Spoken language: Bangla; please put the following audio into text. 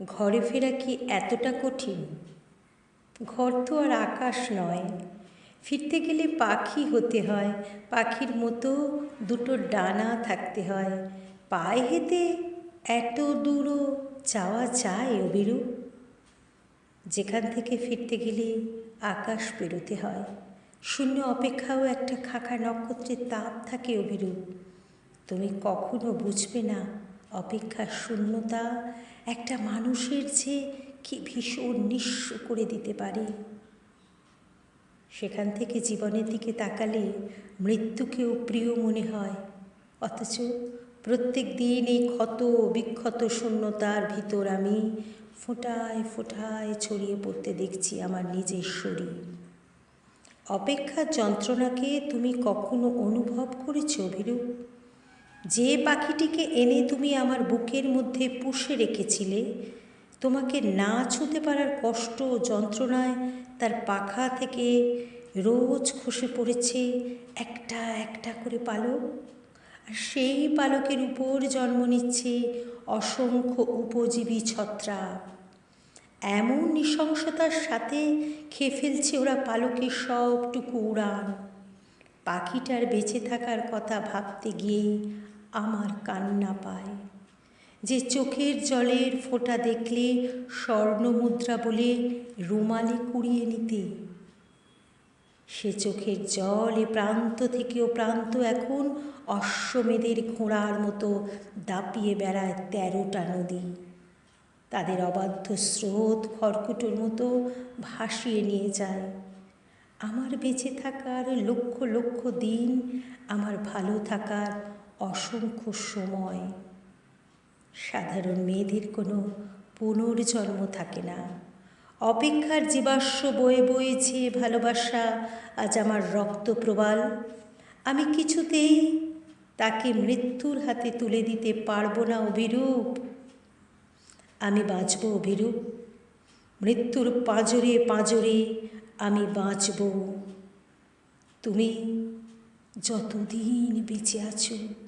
ঘরে ফেরা কি এতটা কঠিন? ঘর তো আর আকাশ নয়। ফিরতে গেলে পাখি হতে হয়। পাখির মতো দুটো ডানা থাকতে হয়। পায়ে হেঁটে এত দূরও যাওয়া যায় অবিরূপ? যেখান থেকে ফিরতে গেলে আকাশ পেরোতে হয়। শূন্য অপেক্ষাও একটা খাকা নক্ষত্রের তাপ থাকে অভিরূপ তুমি কখনো বুঝবে না অপেক্ষার শূন্যতা একটা মানুষের যে কি ভীষণ নিঃস্ব করে দিতে পারে। সেখান থেকে জীবনের দিকে তাকালে মৃত্যুকেও প্রিয় মনে হয়। অথচ প্রত্যেক দিন এই ক্ষত বিক্ষত শূন্যতার ভিতর আমি ফোঁটায় ফোঁটায় ছড়িয়ে পড়তে দেখছি আমার নিজের শরীর। অপেক্ষার যন্ত্রণাকে তুমি কখনো অনুভব করেছ অভিরূপ? যে পাখিটিকে এনে তুমি আমার বুকের মধ্যে পুষে রেখেছিলে, তোমাকে না ছুঁতে পারার কষ্ট ও যন্ত্রণায় তার পাখা থেকে রোজ খসে পড়েছে একটা একটা করে পালক। আর সেই পালকের উপর জন্ম নিচ্ছে অসংখ্য উপজীবী ছত্রাক এমন নৃশংসতার সাথে খেয়ে ফেলছে ওরা পালকের সবটুকু উড়ান। পাখিটার বেঁচে থাকার কথা ভাবতে গিয়েই আমার কান্না পায়। যে চোখের জলের ফোঁটা দেখলে স্বর্ণমুদ্রা বলে রুমালে কুড়িয়ে নিতে। সে চোখের জল এ প্রান্ত থেকে ও প্রান্ত এখন অশ্বমেধের ঘোড়ার মতো দাপিয়ে বেড়ায় তেরোটা নদী। তাদের অবাধ্য স্রোত খড়কুটোর মতো ভাসিয়ে নিয়ে যায়। আমার বেঁচে থাকার লক্ষ লক্ষ দিন, আমার ভালো থাকার অসংখ্য সময়। সাধারণ মেয়েদের কোনো পুনর্জন্ম থাকে না। অপেক্ষার জীবাশ্ম বয়ে বয়েছে ভালোবাসা, আজ আমার রক্ত প্রবাল। আমি কিছুতেই তাকে মৃত্যুর হাতে তুলে দিতে পারব না অভিরূপ। আমি বাঁচব অভিরূপ। মৃত্যুর পাঁজরে পাঁজরে আমি বাঁচব। তুমি যতদিন বেঁচে আছো